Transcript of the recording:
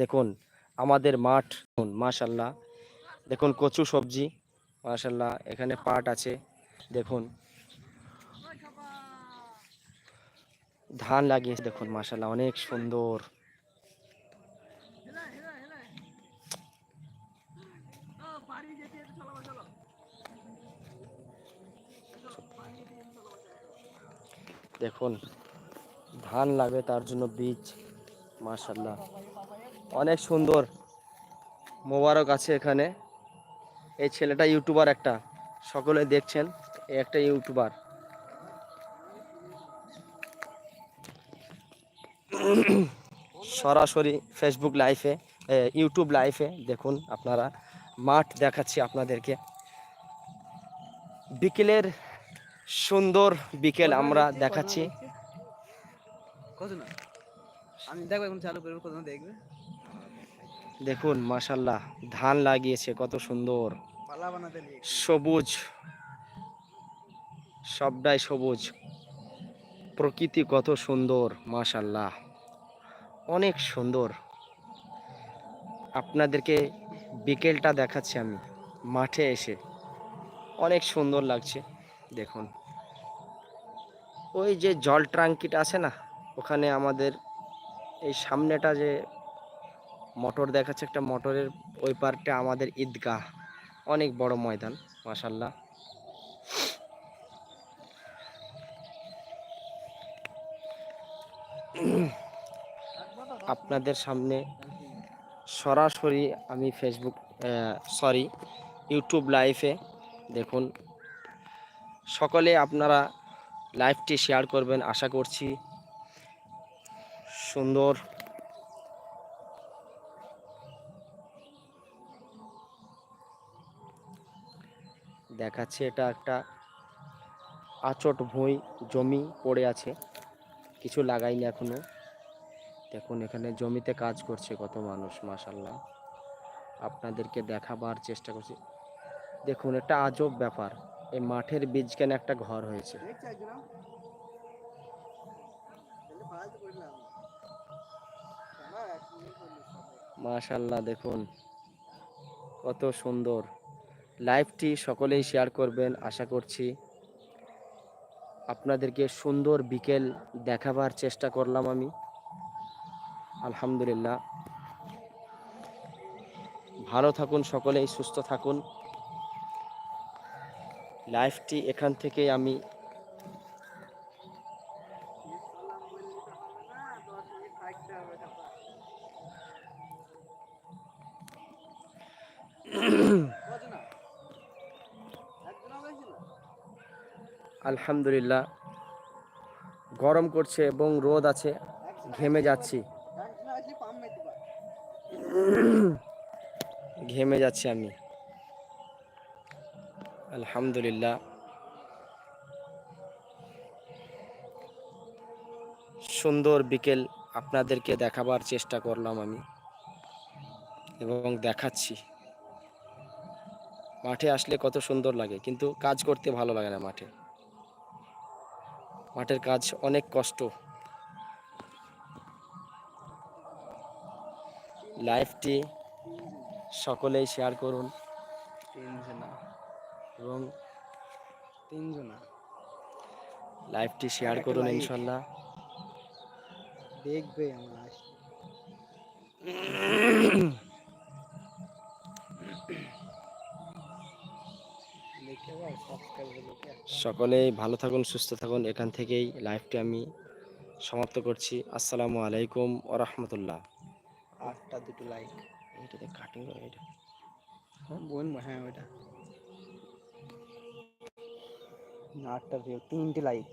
দেখুন, আমাদের মাঠ মাশাল্লাহ দেখুন, কচু সবজি মাশাল্লাহ এখানে পাট আছে, দেখুন। ধান লাগিয়েছে দেখুন মাশাল্লাহ অনেক সুন্দর। দেখুন, ধান লাগবে, তার জন্য বীজ মাশাল্লাহ অনেক সুন্দর মোবারক আছে এখানে। এই ছেলেটা ইউটিউবার একটা সকলে দেখছেন এ একটা ইউটিউবার। সরাসরি ফেসবুক লাইভে ইউটিউব লাইভে দেখুন আপনারা মাঠ দেখাচ্ছি আপনাদেরকে। বিকেলের সুন্দর বিকেল আমরা দেখাচ্ছি। কত না আমি দেখব এখন চালু করব কত দেখবে? দেখুন মাশাল্লাহ ধান লাগিয়েছে কত সুন্দর। সবুজ সবটাই সবুজ। প্রকৃতি কত সুন্দর মাশাল্লাহ অনেক সুন্দর। আপনাদেরকে বিকেলটা দেখাচ্ছি আমি মাঠে এসে। অনেক সুন্দর লাগছে দেখুন। ওই যে জল ট্রাঙ্কিটা আছে না ওখানে আমাদের এই সামনেটা যে মোটর দেখাচ্ছে একটা মোটরের ওই পারটা আমাদের ঈদগাহ। অনেক বড় ময়দান মাশাল্লাহ আপনাদের সামনে সরাসরি আমি ফেসবুক সরি ইউটিউব লাইভে দেখুন। সকলে আপনারা লাইভটি শেয়ার করবেন, আশা করছি সুন্দর দেখাচ্ছে এটা একটা আচট ভুঁই জমি পড়ে আছে। কিছু লাগাইনি এখনও। দেখুন, এখানে জমিতে কাজ করছে কত মানুষ মাসাল্লাহ আপনাদেরকে দেখাবার চেষ্টা করছি। দেখুন, একটা আজব ব্যাপার। এই মাঠের বীজখানে একটা ঘর হয়েছে। মাশাল্লাহ দেখুন। কত সুন্দর। লাইভটি সকলেই শেয়ার করবেন, আশা করছি। আপনাদেরকে সুন্দর বিকেল দেখাবার চেষ্টা করলাম আমি। আলহামদুলিল্লাহ। ভালো থাকুন সকলেই, সুস্থ থাকুন। লাইফটি এখান থেকেই আমি আলহামদুলিল্লাহ। গরম করছে এবং রোদ আছে, ঘেমে যাচ্ছি। ঘেমে যাচ্ছি আমি। আলহামদুলিল্লাহ। সুন্দর বিকেল আপনাদেরকে দেখাবার চেষ্টা করলাম আমি এবং দেখাচ্ছি। মাঠে আসলে কত সুন্দর লাগে, কিন্তু কাজ করতে ভালো লাগে না মাঠে। মাঠের কাজ অনেক কষ্ট। লাইভটি সকলেই শেয়ার করুন। তিনজনা। এবং তিনজনা। লাইভটি শেয়ার করুন ইনশাল্লাহ। দেখবে আমার। সকলেই ভালো থাকুন, সুস্থ থাকুন। এখান থেকেই লাইভটি আমি সমাপ্ত করছি। আসসালামু আলাইকুম ও রহমতুল্লাহ। আটটা দুটো লাইক এইটাতে কাটিং এটা এটা বোন হ্যাঁ ওইটা। আটটা ভিউ তিনটে লাইক